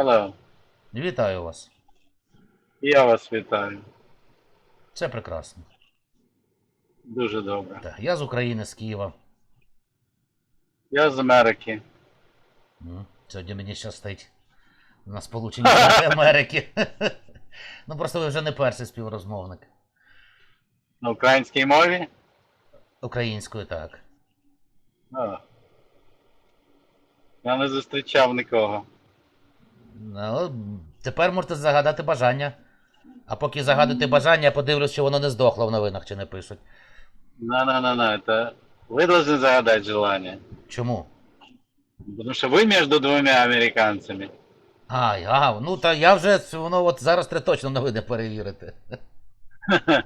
Алло, Вітаю вас. я вас вітаю. Це прекрасно. Дуже добре. Так, я з України, з Києва. Я з Америки. Сьогодні мені щастить. На Сполучені Штати Америки. Ну просто ви вже не перший співрозмовник. На українській мові? Українською так. А. Я не зустрічав нікого. Ну, тепер можете загадати бажання. А поки загадуєте бажання, я подивлюсь, чи воно не здохло в новинах, чи не пишуть. На-на-на-на, это... Вы должны загадать желание. Чому? Потому что вы между двумя американцами. А, а, ну та я вже воно от зараз треба точно новини перевірити.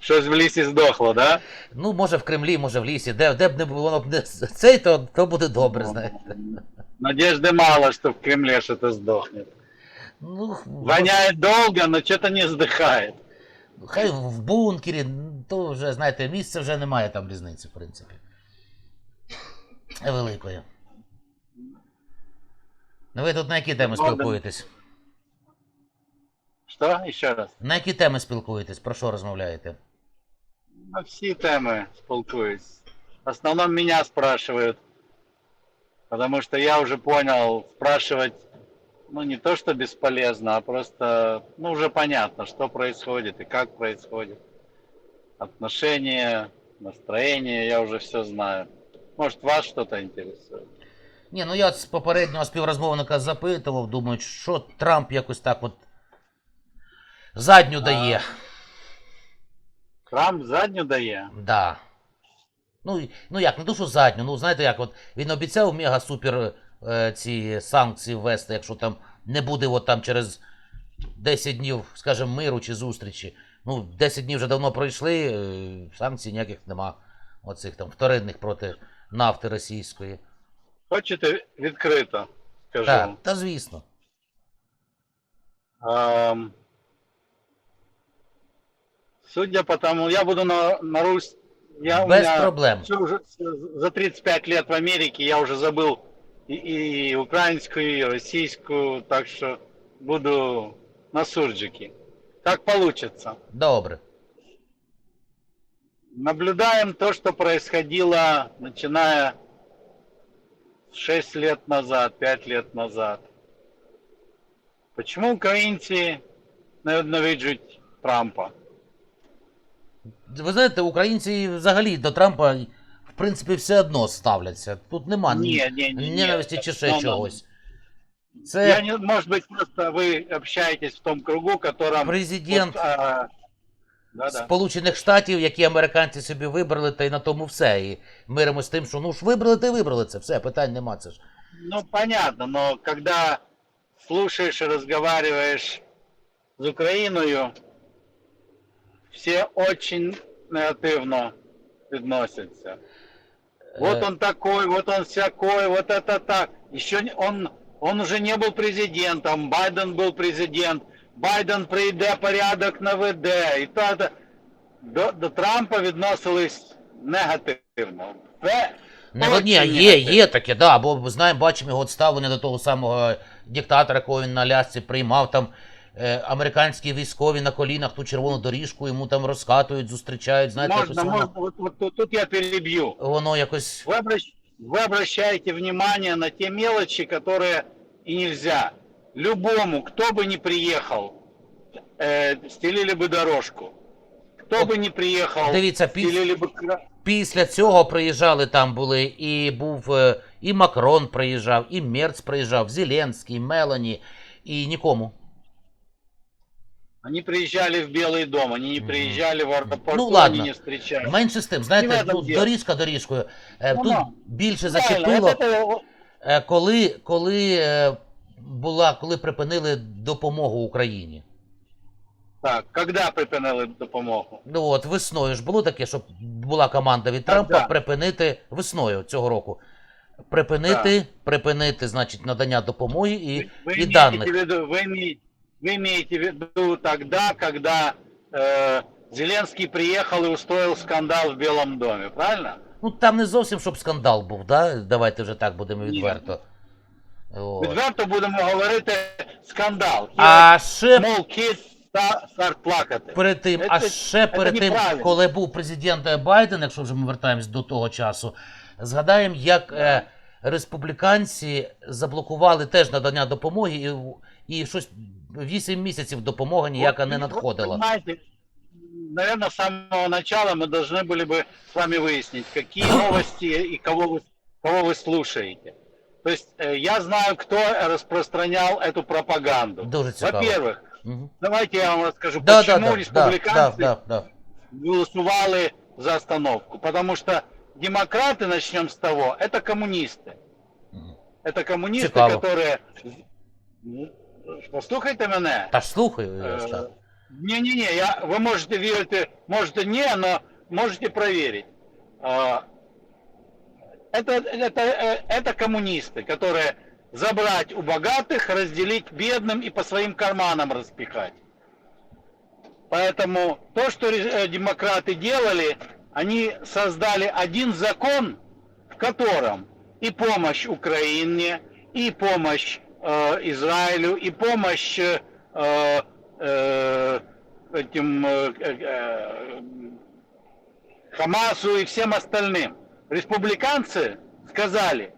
Щось в лісі здохло, да? Ну, може в Кремлі, може в лісі, де, де б не було воно б не цей, то, то буде добре, знаєте. Надежды мало, что в Кремле что-то сдохнет. Ну, Воняет долго, но что-то не сдыхает. Хай в бункері, ну, то вже, знаєте, місця вже немає там різниці, в принципі. Великої. Ну ви тут на які теми Ладно. Что? Еще раз. На які теми спілкуєтесь? Про що розмовляєте? На все темы спілкуюсь. В основном меня спрашивают. Потому что я уже понял, спрашивать, ну не то что бесполезно, а просто, ну уже понятно, что происходит и как происходит. Отношения, настроение, я уже все знаю. Может вас что-то интересует? Ні, ну я з попереднього співрозмовника запитував, думаю, що Трамп якось так от задню дає. Трамп задню дає? Да. Ну, ну як, не то, що задню, ну знаєте як, от він обіцяв мега супер е, ці санкції ввести, якщо там не буде от там через 10 днів, скажімо, миру чи зустрічі. Ну, 10 днів вже давно пройшли, е, санкцій ніяких нема. Оцих там вторинних проти нафти російської. Хочете відкрито, скажу. Так, та звісно. Ам, судя по тому, я буду на, на Русь. Я, у Без меня проблем. всё уже с- за 35 лет в Америке я уже забыл и, и украинскую, и российскую, так что буду на сурджике. Как получится. Добре. Наблюдаем то, что происходило, начиная 6 лет назад, 5 лет назад. Почему украинцы ненавидят Трампа? Ви знаєте, українці взагалі до Трампа, в принципі, все одно ставляться. Тут нема ні, не, не. ненависті чи ще Ну, ну, чогось. Я не, может быть, просто вы общаетесь в том кругу, котором... президент вот, а. Сполучених Штатів, які американці собі вибрали, та й на тому все. І миримось з тим, що ну ж вибрали, ти вибрали це. Все, питань нема. Це ж. Ну, понятно, но когда слушаешь и разговариваешь с Украиной, все очень негативно относятся. Вот Е, он такой, вот он всякой, вот это так. Еще не- он, он уже не был президентом, Байден был президент. Байден прийде порядок наведе. І та, та. До, до Трампа відносились негативно. Це Не, очень ні, є, негативно. є таке, да, бо ми знаємо, бачимо його от ставлення до того самого диктатора, якого він на лясці приймав там. е, Американські військові на колінах ту червону доріжку йому там розкатують, зустрічають, знаєте, Можно, якось воно, можно, вот, вот тут, тут я перебью. воно якось. Вы, обращ- вы обращаете внимание на те мелочи, которые и нельзя. Любому, кто бы ни приехал, э, стелили бы дорожку. Кто Вот бы ни приехал, дивіться, піс- стелили бы... кра- Після цього приїжджали там були, і був е, і Макрон приїжджав, і Мерц приїжджав, Зеленський, Мелані, і нікому. Они приезжали в Белый дом, они не Мгм. приезжали в аэропорт, Ну, ладно. они не встречали. Менше з тим, Не в знаєте, этом ну, діло. доріжка доріжкою. Е, Ну, Тут да. більше Правильно, зачепило, вот это- е, коли, коли, е, була, коли припинили допомогу Україні. Так, когда припинили допомогу? Ну от весною ж було таке, щоб була команда від Трампа да. припинити весною цього року. Припинити, припинити, значить, надання допомоги і, Вы і имеете даних. в виду, вы имеете, вы имеете в виду тогда, когда э, Зеленский приехал и устроил скандал в Белом доме, правильно? Ну там не зовсім щоб скандал був, да? Давайте вже так будемо відверто. От. Відверто будемо говорити скандал. А ще Мол, кіт ста- старт плакати. перед тим, а Це- ще перед тим, неправильно. коли був президент Байден, якщо вже ми вертаємось до того часу, згадаємо, як е, республіканці заблокували теж надання допомоги, і, і щось 8 місяців допомога ніяка не Вот, надходила. вот, Понимаете, наверное, с самого начала мы должны были бы с вами выяснить, какие новости и кого вы, кого вы слушаете. То есть э, я знаю, кто распространял эту пропаганду. Дуже цікаво. Во-первых, Мгм. давайте я вам расскажу, Да, да, почему да, да, да, республиканцы да, да. голосовали за остановку. Потому что демократы, начнем с того, это коммунисты. Мгм. Это коммунисты, Цікаво. которые... Ну, Послухайте мене. Та слухаю я ж Э, так. Не-не-не, я, вы можете верить, можете не, но можете проверить. А, Это, это, это коммунисты, которые забрать у богатых, разделить бедным и по своим карманам распихать. Поэтому то, что э, демократы делали, они создали один закон, в котором и помощь Украине, и помощь э, Израилю, и помощь э, э, этим э, э, Хамасу и всем остальным. Республиканцы сказали,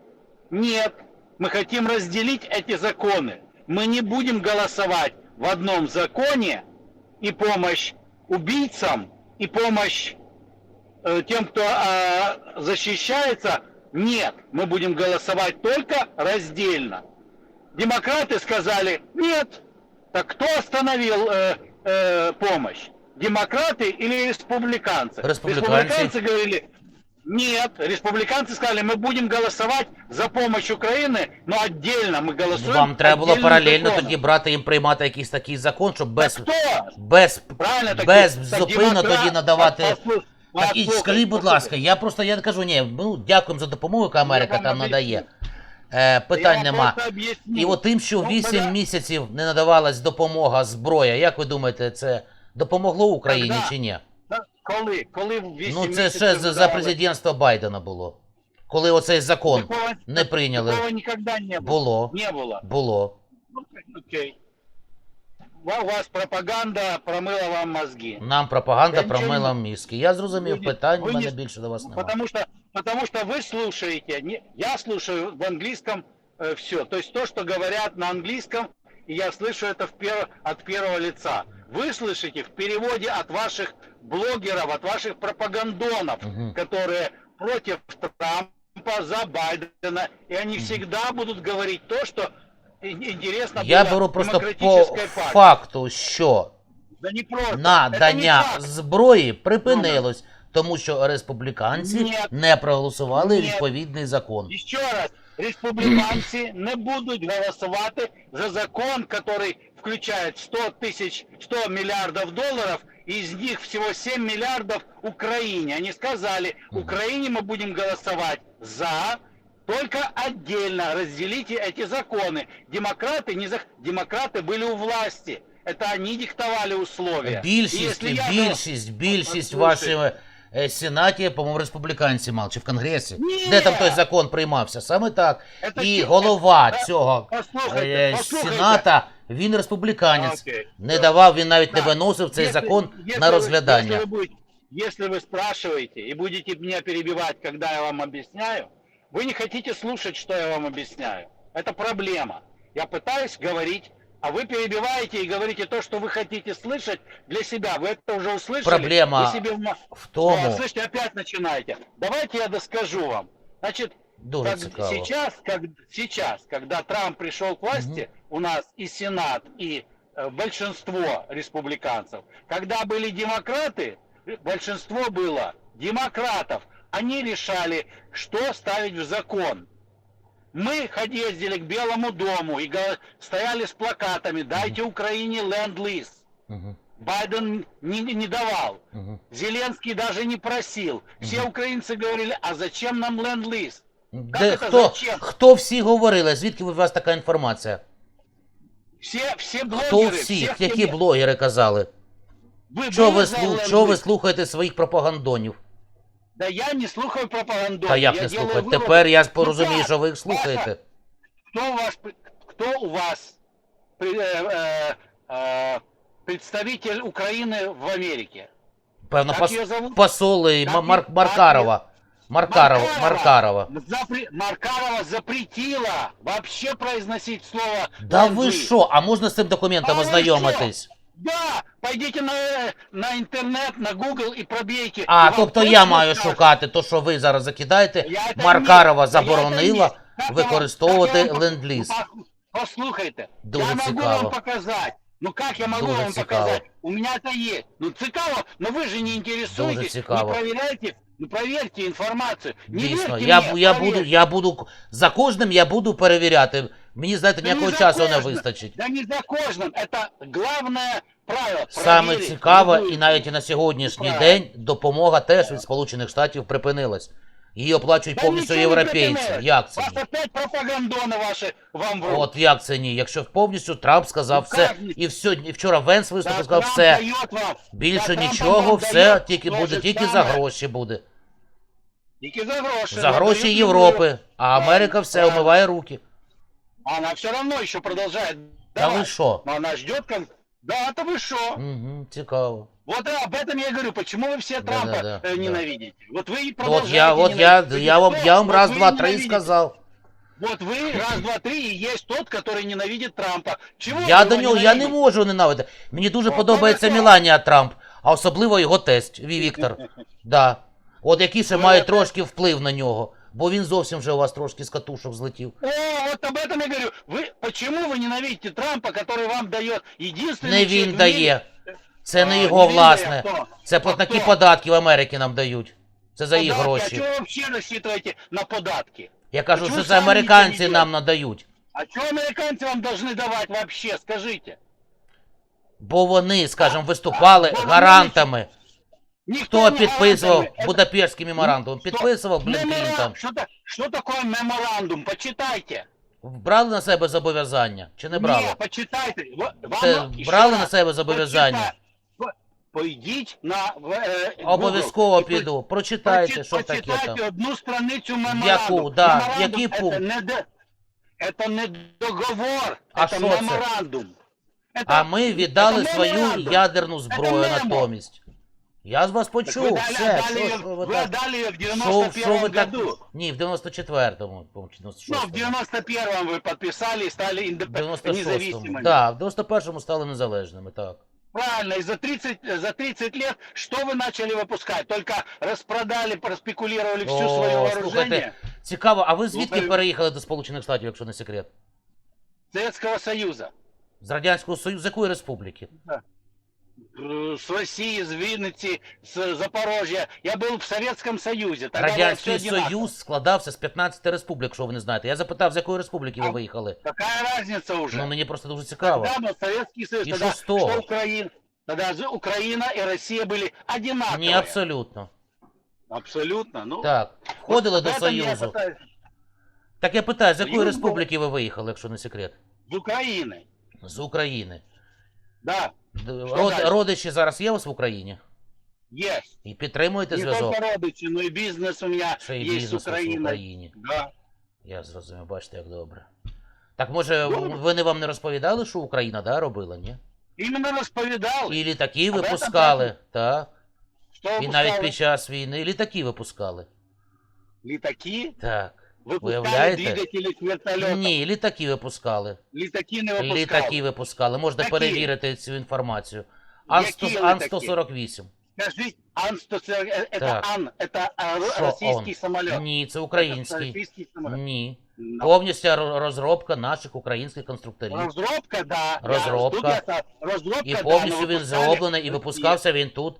нет, мы хотим разделить эти законы. Мы не будем голосовать в одном законе и помощь убийцам, и помощь э, тем, кто э, защищается. Нет, мы будем голосовать только раздельно. Демократы сказали, нет. Так кто остановил э, э, помощь? Демократы или республиканцы? Республиканцы. говорили, нет. Республиканцы сказали, мы будем голосовать за помощь Украины, но отдельно мы голосуем. Вам треба було отдельным паралельно законом. тоді брати їм приймати якийсь такий закон, щоб без, Так кто? без, Правильно, так, беззупинно так, тоді демократ- надавати. послух- Так і послухайте, скажіть, будь ласка, я просто я не кажу, ні, ну дякуємо за допомогу, яка Америка вам там об'ясню. надає. Е, питань Я нема. просто об'ясню. І от тим, що Ну, 8 мене- місяців не надавалась допомога, зброя, як ви думаєте, це допомогло Україні Когда? чи ні? Коли? Коли в 8 Ну це ще за, за президентства Байдена було. Коли оцей закон не прийняли. Такого никогда не було. Було. Не було. Було. Ну, окей. Ва- У вас пропаганда промила вам мозги. Нам пропаганда нічого промила мізки. Я зрозумів Ви питань, у ви мене більше до вас немає. Потому что, потому что вы слушаете, не, я слушаю в английском все. То есть то, что говорят на английском, и я слышу это в пер- от первого лица. Вы слышите в переводе от ваших блогеров, от ваших пропагандонов, Мгм. которые против Трампа, за Байдена, и они всегда будут говорить то, что и- интересно Я было беру просто по демократической партии. факту, що Да не просто. Это не надання факт. зброї припинилось, тому що республіканці Ні. не проголосували Ні. відповідний закон. Еще раз, республиканцы не будут голосовать за закон, который включает 100 тысяч, 100 миллиардов долларов, и из них всего 7 миллиардов Украине. Они сказали, Мгм. Украине мы будем голосовать за, только отдельно разделите эти законы. Демократы, не за... Демократы были у власти. Это они диктовали условия. И Більшість, если я- більшість, більшість в Послухайте. вашому е, сенаті, по-моєму, республіканці мали, чи в Конгресі. Ні! Де там той закон приймався? Саме так. Это І те- голова Е, цього Послухайте, е, послухайте. сената, він республіканець. Окей. Не давав, він навіть не Да. виносив цей Если- закон если на вы- розглядання. Если вы, будете- если вы спрашиваете и будете меня перебивать, когда я вам объясняю, вы не хотите слушать, что я вам объясняю. Это проблема. Я пытаюсь говорить, а вы перебиваете и говорите то, что вы хотите слышать для себя. Вы это уже услышали. Проблема Вы себе в В О, тому, слышите, опять начинаете. Давайте я доскажу вам. Значит, дуже как- сейчас, как, сейчас, когда Трамп пришел к власти, у нас и Сенат, и э, большинство республиканцев, когда были демократы, э, большинство было демократов, они решали, что ставить в закон. Мы ходи- ездили к Белому дому и го- стояли с плакатами «Дайте Украине ленд-лиз». Мгм, Байден не, не давал. мгм. Зеленский даже не просил. Все Мгм. украинцы говорили, а зачем нам ленд-лиз? Де, це хто, зачем? хто всі говорили? Звідки у вас така інформація? Все, все блогеры, Хто всі? всех Які теми- блогери казали? Вы Що были ви, за слу... що ви ленд-лиз? слухаєте своїх пропагандонів? Да я не слухаю пропаганду. Та як я не делаю слухаєте? вывод. Тепер я Ну порозумію, как? що ви їх слухаєте. кто у вас, пр- кто у вас при- э, э, э, представитель Украины в Америке? Певно, Как пос... ее зовут? посол і Как Ма- Мар... її- Маркарова. Маркарова. Маркарова. Запре- Маркарова запретила вообще произносить слово Да ви «лжи». що? А можна з цим документом А ви ознайомитись? Да, пойдите на, э, на интернет, на Google и пробейте. А, И вам тобто точно я маю скажут. шукати то, що ви зараз закидаєте. Я это Маркарова не- я это заборонила не- Как я вам- використовувати как я вам- ленд-ліз. Ну, пос- Послухайте, Дуже я могу цікаво. вам показать. Ну как я могу Дуже вам цікаво. показать? У меня это есть. Ну цикаво, но вы же не интересуетесь. Дуже цікаво. Не проверяйте, ну проверьте информацию. Не Дійсно, верьте я, мне, бу- я проверьте. буду, я буду за кожним я буду перевіряти. Мені, знаєте, Да ніякого не за часу не кожним. вистачить. Да не за кожным. Это главное правило. Саме Проверить цікаве, любую- і навіть і на сьогоднішній Правильно. день допомога теж від Сполучених Штатів припинилась. Її оплачують Да повністю не європейці. Як це Вас ні? опять пропагандоны ваши вам врут. От як це ні? Якщо повністю Трамп сказав Ну, все, як ні? і все, і вчора Венс Да, виступив, сказав Трамп все. дает вам. Більше Трамп нічого, вам все дает тільки то буде, же тільки за гроші буде. Тільки за гроші. За гроші дают Європи. А Америка все умиває руки. Она все равно еще продолжает Та давать. ви що? Но она ждет как... Да, это вы что? Угу, цікаво. Вот об этом я и говорю, почему вы все Да, Трампа да, э, да. ненавидите. Вот вы и От продолжаете я, от я, ненавидеть. я вам, я вам Вот раз, вы два, и три ненавидите. сказав. Вот вы, раз, два, три, и есть тот, который ненавидит Трампа. Чего Я вы до его нього, я не ненавидите? можу ненавидити. Мені дуже О, подобається хорошо. Меланія Трамп, а особливо його тесть Ві Віктор. Да. От який ще Ну, має я трошки вплив на нього, бо він зовсім вже у вас трошки з катушок злетів. О, вот об этом я говорю. Вы, почему вы ненавидите Трампа, который вам дает единственный Не человек він в мире- дає. Це А, не його він власне. дає, хто? Це А платники хто? податків Америки нам дають. Це за їх Податки, А гроші. чего вы вообще рассчитываете на податки? Я кажу, Чому що це самі американці нічого не нам надають. А что американцы вам должны давать вообще, скажите? Бо вони, скажімо, виступали бо вони гарантами. Никто Хто не підписував гарантами. Это Будапештський меморандум? Что? Підписував, блін, мемора- Клінтон. Что, та- что такое меморандум? Почитайте. Брали на себе зобов'язання чи не брали? Не, почитайте. Во- Вам Це еще брали раз на себе зобов'язання? почитай. По- Пойдіть на в- е, Google Обов'язково і по- піду. Прочитайте, прочит- що таке почитайте там. одну страницю меморандум. Яку? Да, Меморандум який это пункт? Не де- это не договор, А это що це? меморандум. Это- А ми віддали це свою меморандум. ядерну зброю мемо. натомість. Я з вас Так ви почув, дали, все, дали, що, її- що ви ви так... дали її в Що, що 91 ви так... году. Ні, в 94-му, по-моєму, чи Ну, 96-му. в 91-м вы подписали и стали В индеп- 96-му. независимыми. Да, в 91-му стали незалежними, так. Правильно, и за 30, за 30 лет что вы начали выпускать? Только распродали, проспекулировали всю О, свое слухайте, вооружение Цікаво, а ви звідки Слухаю. переїхали до Сполучених Штатів, якщо не секрет? Советского Союза. З Радянського Союзу, з якої республіки? Э, С России, с Винницы, с Запорожья. Я был в Советском Союзе. Тогда было Радянський всё одинаково. Союз складався з 15 республік, що ви не знаєте. Я запитав, з якої республіки ви А, виїхали. Какая разница уже? Ну мені просто дуже цікаво. Тогда был Советский Союз. И Тогда что с того? что Украина? Тогда же Украина и Россия были одинаковые. Ні, абсолютно. Абсолютно. Ну, Так, входили до об этом я Союзу. пытаюсь- Так я питаю, з якої Союз республіки ви виїхали, якщо не секрет? С Украины. З України. Да, Род, далі? родичі зараз є у вас в Україні? есть. І підтримуєте Не зв'язок? только родичи, но и бизнес у меня Ще й с бізнес у вас в. Україні. Да. Я зрозумів, бачите, як добре. Так може, Добре. вони вам не розповідали, що Україна да, робила, ні? Именно расповедал. І літаки этом випускали, так? Что І навіть під час війни літаки випускали. Літаки Так. выпускали Уявляєте? двигатели к вертолетам. Ні, літаки випускали. Літаки не випускали. Літаки випускали. Можна Які? перевірити цю інформацію. Які Ан-100 літаки? Ан-148. Скажите, Ан-140, э, это Так. Ан, это а, ро- Що российский он? самолет. Ні, це Это український. российский самолет. Ні. Ну, Повністю ро- розробка наших українських конструкторів. Разработка, да. Розробка. Я, тут это, разработка, І да, повністю но він выпускали зроблений і в випускався він тут.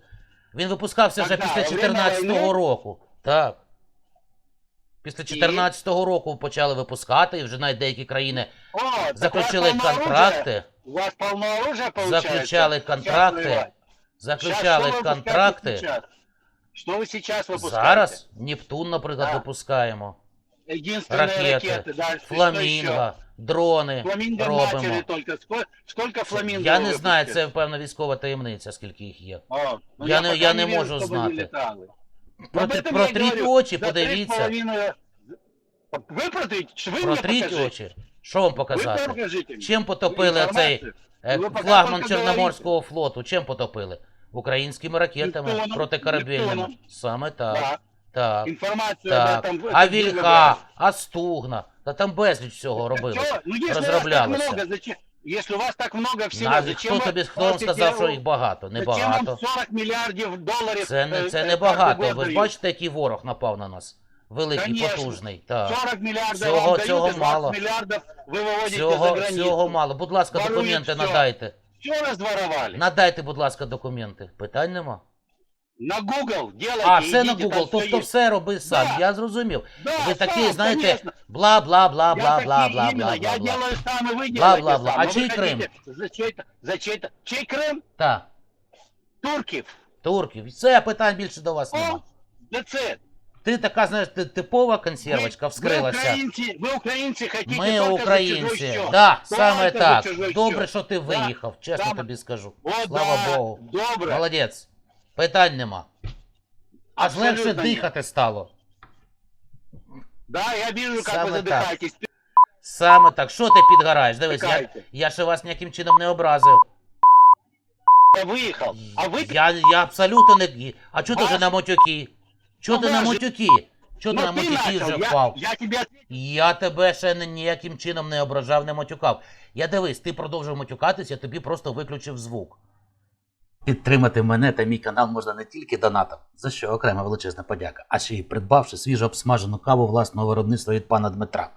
Він випускався вже Когда? після Во время 14-го війни? року. Так. Після 14-го року почали випускати, і вже навіть деякі країни О, так у вас заключили полно оружия? контракти. У вас полно оружия получается? Заключали Сейчас контракти. воевать. Заключали Щас, що ви контракти. випускаєте сейчас? Что вы сейчас выпускаете? Зараз Нептун, наприклад, Да. випускаємо. Единственные Ракети, ракеты, да, что Фламінго, дрони еще? Фламинго робимо. начали только. Сколько, сколько фламинго Я вы не знаю, выпустили? це певна вікова таємниця, скільки їх є. О, ну Я не- пока я не верю, можу чтобы знати. не летали. Проти- Об этом я протріть говорю. очі, За три с подивіться. половиной- Ви протріть, чи ви Протріть мені покажіть? очі. Що вам Вы показати? покажите мне Чим потопили информацию. цей е, Ви поки флагман тільки Чорноморського флоту? Чим потопили? Українськими ракетами Нептуном, протикорабельними. Нептуном. Саме так. Да. Так. Информацию Так. об этом. вы- А где вы Вільха, брали? а Стугна. Та там безліч всього робили. Чё? Ну, если у вас так розроблялося. много, зачем? Если у вас так много всего, На, зачем хто вы тобі хто вам просите сказав, що у- їх багато? Зачем вам Небагато. 40 миллиардов долларов? Це не э, це э, не каждый багато. год Ви ж дают? бачите, який ворог напав на нас? Великий, Конечно. потужний. Так. 40 миллиардов Цього- вам дают, цього и 20 мало. миллиардов вы выводите за Цього, границу. цього мало. Будь ласка, Ворують документи всьо. надайте. Все разворовали. Надайте, будь ласка, документи. Питань нема. На Google делайте, А, все на идите, там Google, всё тобто есть. все роби сам. Да. Я зрозумів. Да, Ви сам, такі, знаєте, конечно. бла бла бла Я бла такие бла бла именно, бла я бла бла. делаю сам, и вы Бла, делаете бла, бла. сам. А Но вы чей Крым? хотите За чей-то, за чей-то. Чей Крым? Так, Турків. турків. Все, питань більше до вас О, нема. that's it. Ти така, знаєш, ти типова консервочка Ви- вскрилася. Ви українці, ви українці хотіте Ми тільки за чужой українці. счет. Да, Тільки саме за так. чужой Добре, счет. що ти Да, виїхав, чесно саме. тобі скажу. О, Слава да, Богу. Добре. Молодець. Питань нема. Аж легше Абсолютно ні. дихати стало. Да, я вижу, как Саме вы так. задыхаетесь. Саме так. Що ти підгораєш? Дивись, я, Підгорайте. я ще вас ніяким чином не образив. Я выехал. А вы... Я, я абсолютно не. А чого ти Вас- вже на матюки? Чого А ти на вас же- матюки? Чого ти Ну, на ты матюки начал. вже Я, впав? я тебе ответил. Я тебе ще не- ніяким чином не ображав, не матюкав. Я дивись, ти продовжив матюкатись, я тобі просто виключив звук. Підтримати мене та мій канал можна не тільки донатом, за що окрема величезна подяка, а ще й придбавши свіжо обсмажену каву власного виробництва від пана Дмитра.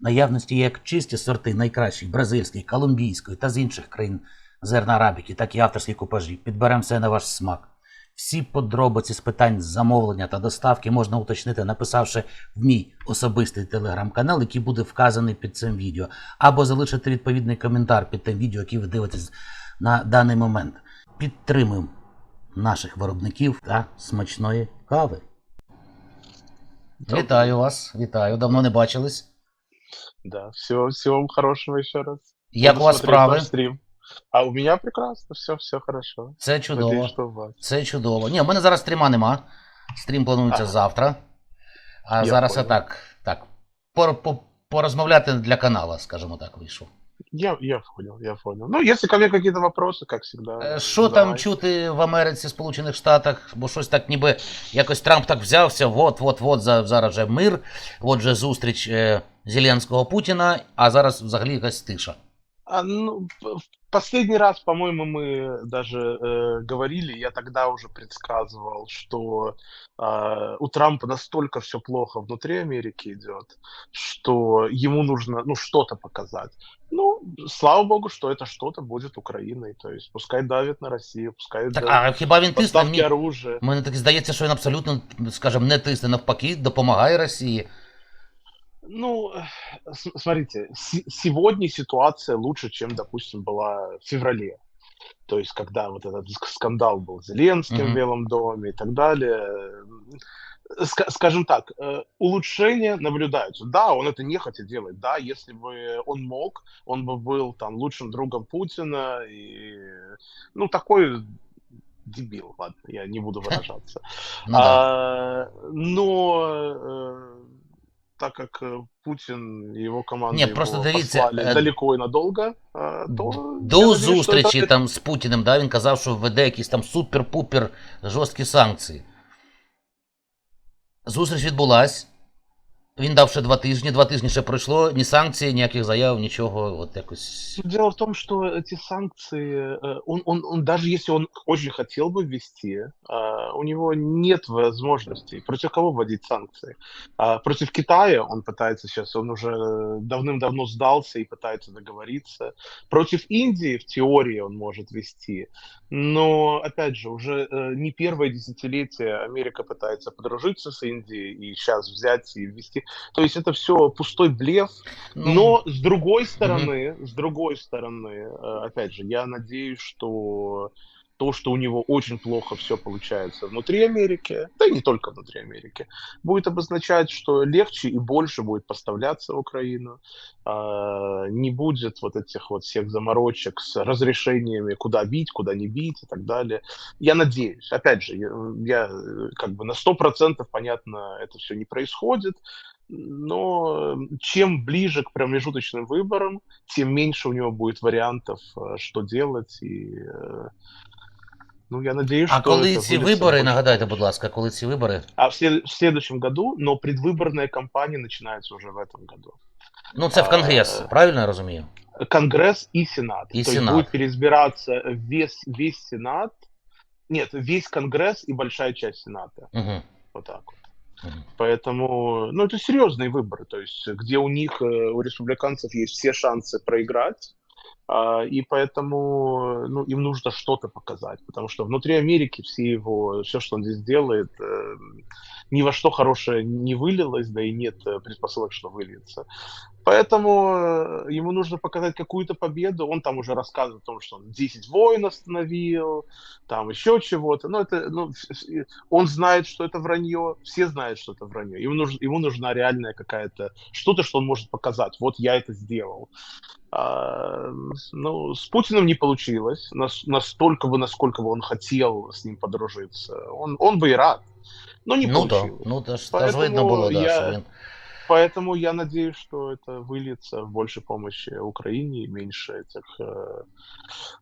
В наявності як чисті сорти найкращих бразильської, колумбійської та з інших країн зерна арабіки, так і авторські купажі. Підберемо все на ваш смак. Всі подробиці з питань замовлення та доставки можна уточнити, написавши в мій особистий телеграм-канал, який буде вказаний під цим відео, або залишити відповідний коментар під тим відео, яке ви дивитесь на даний момент. Підтримуємо наших виробників та смачної кави. Вітаю вас, вітаю. Давно не бачились. Да, всего, всего вам хорошего еще раз. Як у вас справи? А у меня прекрасно, все, все хорошо. Це чудово. Надеюсь, что у вас. Це чудово. Ні, у мене зараз стріма нема. Стрім планується Ага. завтра. А Я зараз я так, так, порозмовляти для канала, скажімо так, вийшов. Я, я понял, я понял. Ну, если ко мне какие-то вопросы, как всегда. Що там задавайте. чути в Америці, Сполучених Штатах? Бо щось так ніби якось Трамп так взявся, от, от, от, за- зараз же мир, от же зустріч е, Зеленського Путіна, а зараз взагалі якась тиша. А, ну, п- в последний раз, по-моему, мы даже э, говорили, я тогда уже предсказывал, что а, у Трампа настолько все плохо внутри Америки идет, что ему нужно, ну, что-то показать. Ну, слава богу, что это что-то будет Украиной. То есть пускай давит на Россию, пускай Так, да- а хіба він тисне? поставки Мені, оружия. мені так здається, що він абсолютно, скажімо, не тисне, навпаки, допомагає Росії. Ну, э, смотрите, се- сегодня ситуация лучше, чем, допустим, была в феврале. То есть, когда вот этот ск- скандал был с Зеленским Мгм. в Белом доме и так далее. Э, ска- Скажем так, э, улучшения наблюдаются. Да, он это нехотя делает. Да, если бы он мог, он бы был там лучшим другом Путина. И, ну, такой дебил, ладно, я не буду выражаться. Ну. А, но так как Путін і його команда Ні, просто його дивіться, послали е, далеко і надовго, то До я зустрічі так... там з Путіним, да, він казав, що введе якісь там супер-пупер жорсткі санкції. Зустріч відбулась. Він дав ще два тижні, два тижні ще пройшло, ні санкцій, ніяких заяв, нічого, от якось. Дело в том, что эти санкции, э, он, он, он даже если он очень хотел бы ввести, а, у него нет возможностей. Против кого вводить санкции? А, Против Китая он пытается сейчас, он уже давным-давно сдался и пытается договориться. Против Индии в теории он может вести, но опять же уже э, не первое десятилетие Америка пытается подружиться с Индией и сейчас взять и ввести. то есть это все пустой блеф, Ну, но с другой стороны, с другой стороны, э, опять же, я надеюсь, что то, что у него очень плохо все получается внутри Америки, да и не только внутри Америки, будет обозначать, что легче и больше будет поставляться в Украину, а, не будет вот этих вот всех заморочек с разрешениями, куда бить, куда не бить и так далее. Я надеюсь, опять же, я, я, э, как бы на 100% понятно, это все не происходит, но э, чем ближе к промежуточным выборам, тем меньше у него будет вариантов, э, что делать. И, э, ну, я надеюсь, А что коли это ці выльется в вибори, больше нагадайте, помощи. будь ласка, коли ці вибори? А в, след- в следующем году, но предвыборная кампания начинается уже в этом году. Ну, це в Конгрес, А, правильно я розумію? Конгресс и Сенат. И То Сенат. есть будет переизбираться весь, весь Сенат, нет, весь Конгресс и большая часть Сената. Угу. Вот так вот. Угу. Поэтому, ну, это серьезные выборы, то есть где у них, э, у республиканцев есть все шансы проиграть, а, и поэтому, ну, им нужно что-то показать, потому что внутри Америки все его, все, что он здесь делает, э, ни во что хорошее не вылилось, да и нет э, предпосылок, что выльется. Поэтому э, ему нужно показать какую-то победу. Он там уже рассказывает о том, что он 10 войн остановил, там еще чего-то. Ну, это, ну, он знает, что это вранье, все знают, что это вранье. Ему, нуж- ему нужна реальная какая-то, что-то, что он может показать. Вот я это сделал. А, ну, с Путиным не получилось. Нас- настолько бы, насколько бы он хотел с ним подружиться. Он, он бы и рад. Но не Ну так, получилось. ну та ж, та ж Поэтому видно було, да, я- що він. Поэтому я надеюсь, что это выльется в больше помощи Украине и меньше этих э,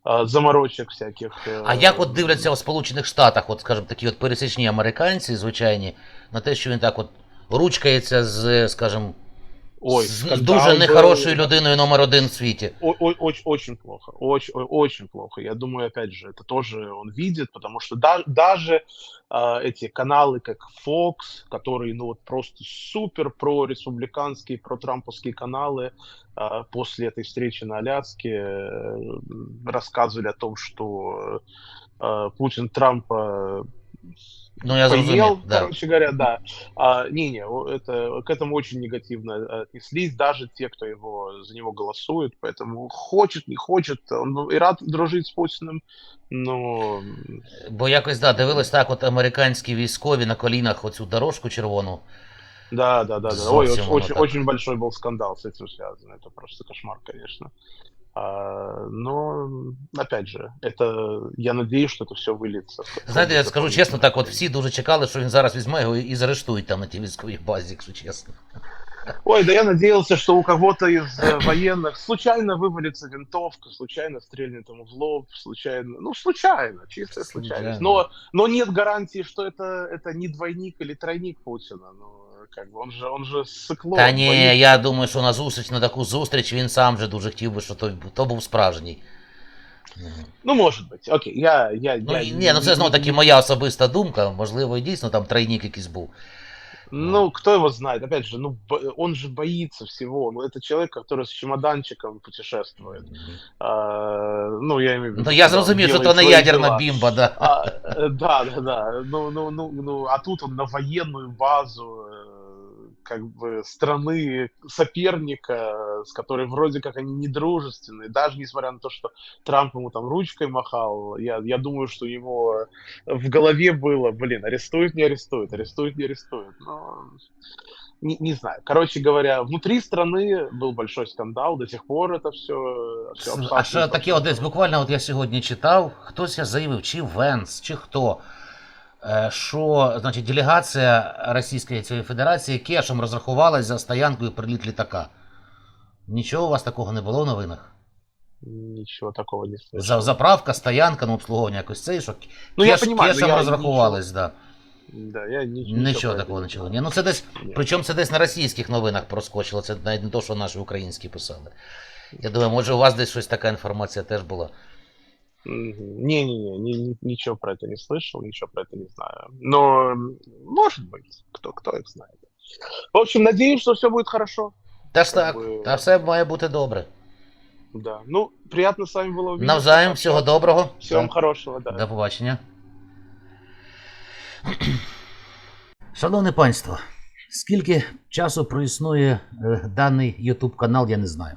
э, заморочек всяких. э, А як от дивляться у Сполучених Штатах, от, скажімо, такі от пересічні американці, звичайні, на те, що він так от ручкається з, скажімо, Ой, дуже был. нехорошою людиною номер один в світі. Очень, очень плохо, очень, очень плохо. Я думаю, опять же, это тоже он видит, потому что да- даже а, эти каналы, как Fox, которые, ну вот просто супер про-республиканские, про-трамповские каналы, а, после этой встречи на Аляске э, рассказывали о том, что э, Путин Трампа Ну я поел, зрозумів, да. короче говоря, да. А, не-не, о- это, к этому очень негативно э, отнеслись, даже те, кто его, за него голосует, поэтому хочет, не хочет, он и рад дружить с Путиным, но Бо якось да, дивились так, от американські військові на колінах оцю дорожку червону. да, да, да, да. Ой, Совсем очень, оно очень, так. очень большой был скандал с этим связан, это просто кошмар, конечно. А, но, опять же, это, я надеюсь, что это все выльется. в Знаєте, я какой-то скажу дополнительный чесно, так от эффект. всі дуже чекали, що він зараз візьме його і заарештують там на тій військовій базі, якщо чесно. Ой, да я надеялся, что у кого-то из э, военных случайно вывалится винтовка, случайно стрельнет ему в лоб, случайно, ну случайно, чистая случайность. Случайно. Но, но нет гарантии, что это, это не двойник или тройник Путина. Ну, как бы он же, он же сыкло. Та он ні, боится. я думаю, що на зустріч, на таку зустріч він сам же дуже хотів би, що то, то був справжній. Мгм. Ну, может быть. Окей, я, я, Ну, я і- ні, ну це знову таки моя особиста думка. Можливо, і дійсно там тройник якийсь був. Ну, кто его знает? Опять же, ну, бо- он же боится всего. Ну, это человек, который с чемоданчиком путешествует. А, ну, я имею в виду... Ну я когда он зрозумів, що делает то не свои ядерна дела. бімба, да. А, э, да, да, да. Ну, ну, ну, ну, а тут он на военную базу э, как бы страны соперника, с которой вроде как они недружественные, даже несмотря на то, что Трамп ему там ручкой махал, я, я думаю, что у него в голове было, блин, арестуют, не арестуют, арестуют, не арестуют. Но не, не знаю. Короче говоря, внутри страны был большой скандал, до сих пор это все... все А що таке, от десь буквально от я сьогодні читав, хтось я заявив, чи Венс, чи хто, е, що значить, делегація Російської цієї Федерації кешем розрахувалась за стоянкою приліт літака. Нічого у вас такого не було в новинах? Ничего такого не слышал. За, заправка, стоянка, ну обслуговування якось цей, що Ну, я понимаю, кешем я розрахувались, да. Да, я ни- Нічого такого не знаю. Ну це десь, Ні. причому це десь на російських новинах проскочило, це навіть не то, що наші українські писали. Я думаю, може у вас десь щось така інформація теж була. Мгм. Не-не-не, ни- ни- ничего про это не слышал, ничего про это не знаю. Но, м, может быть, кто, кто их знает. В общем, надеюсь, что все будет хорошо. Та ж Как так, би- та все має бути добре. Да. Ну, приятно с вами было увидеться. Навзаєм, всього доброго. Всем Так. хорошего, да. До побачення. Шановне панство, скільки часу проіснує е, даний YouTube канал, я не знаю.